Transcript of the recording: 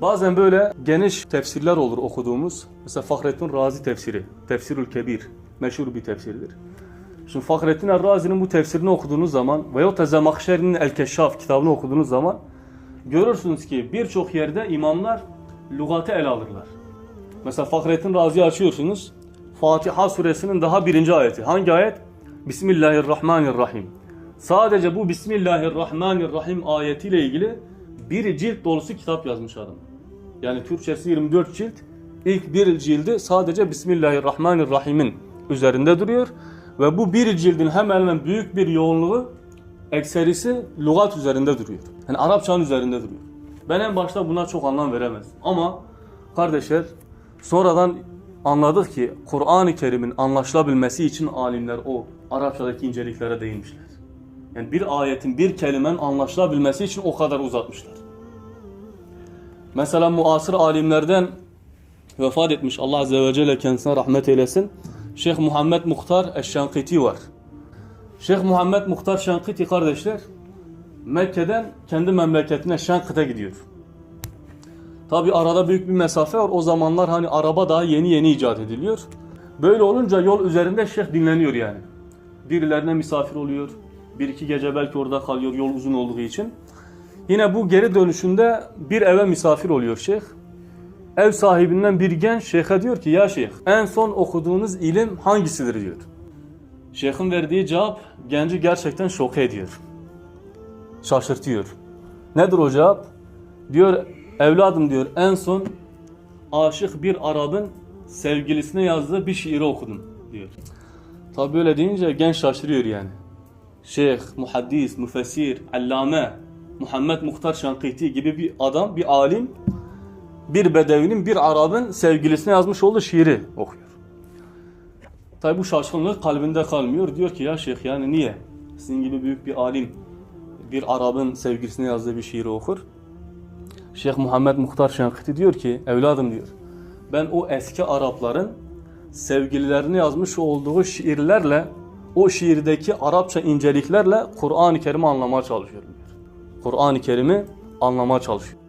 Bazen böyle geniş tefsirler olur okuduğumuz. Mesela Fahrettin Razi tefsiri. Tefsirül Kebir. Meşhur bir tefsirdir. Şimdi Fahrettin Razi'nin bu tefsirini okuduğunuz zaman veyahut da Zemakşeri'nin El Keşşaf kitabını okuduğunuz zaman görürsünüz ki birçok yerde imamlar lügatı ele alırlar. Mesela Fahrettin Razi'yi açıyorsunuz. Fatiha suresinin daha birinci ayeti. Hangi ayet? Bismillahirrahmanirrahim. Sadece bu Bismillahirrahmanirrahim ayetiyle ilgili bir cilt dolusu kitap yazmış adam. Yani Türkçesi 24 cilt. İlk bir cildi sadece Bismillahirrahmanirrahim'in üzerinde duruyor. Ve bu bir cildin hemen hemen büyük bir yoğunluğu ekserisi lügat üzerinde duruyor. Yani Arapçanın üzerinde duruyor. Ben en başta buna çok anlam veremezdim. Ama kardeşler sonradan anladık ki Kur'an-ı Kerim'in anlaşılabilmesi için alimler o Arapçadaki inceliklere değinmişler. Yani bir ayetin, bir kelimenin anlaşılabilmesi için o kadar uzatmışlar. Mesela muasır alimlerden vefat etmiş Allah Azze ve Celle kendisine rahmet eylesin. Şeyh Muhammed Muhtar Eşşankiti var. Şeyh Muhammed Muhtar Şankiti kardeşler Mekke'den kendi memleketine Şankıt'a gidiyor. Tabi arada büyük bir mesafe var. O zamanlar hani araba daha yeni yeni icat ediliyor. Böyle olunca yol üzerinde şeyh dinleniyor yani. Birilerine misafir oluyor. Bir iki gece belki orada kalıyor yol uzun olduğu için. Yine bu geri dönüşünde bir eve misafir oluyor şeyh. Ev sahibinden bir genç şeyhe diyor ki ya şeyh en son okuduğunuz ilim hangisidir diyor. Şeyhin verdiği cevap genci gerçekten şok ediyor. Şaşırtıyor. Nedir o cevap? Diyor evladım diyor en son aşık bir Arap'ın sevgilisine yazdığı bir şiiri okudum diyor. Tabi böyle deyince genç şaşırıyor yani. Şeyh, muhaddis, müfessir, allame, Muhammed Muhtar Şankiti gibi bir adam, bir alim bir bedevinin bir Arap'ın sevgilisine yazmış olduğu şiiri okuyor. Tabi bu şaşkınlık kalbinde kalmıyor. Diyor ki ya şeyh yani niye? Sizin gibi büyük bir alim bir Arap'ın sevgilisine yazdığı bir şiiri okur. Şeyh Muhammed Muhtar Şankiti diyor ki evladım diyor. Ben o eski Arapların sevgililerine yazmış olduğu şiirlerle o şiirdeki Arapça inceliklerle Kur'an-ı Kerim'i anlamaya çalışıyorum. Kur'an-ı Kerim'i anlamaya çalışıyor.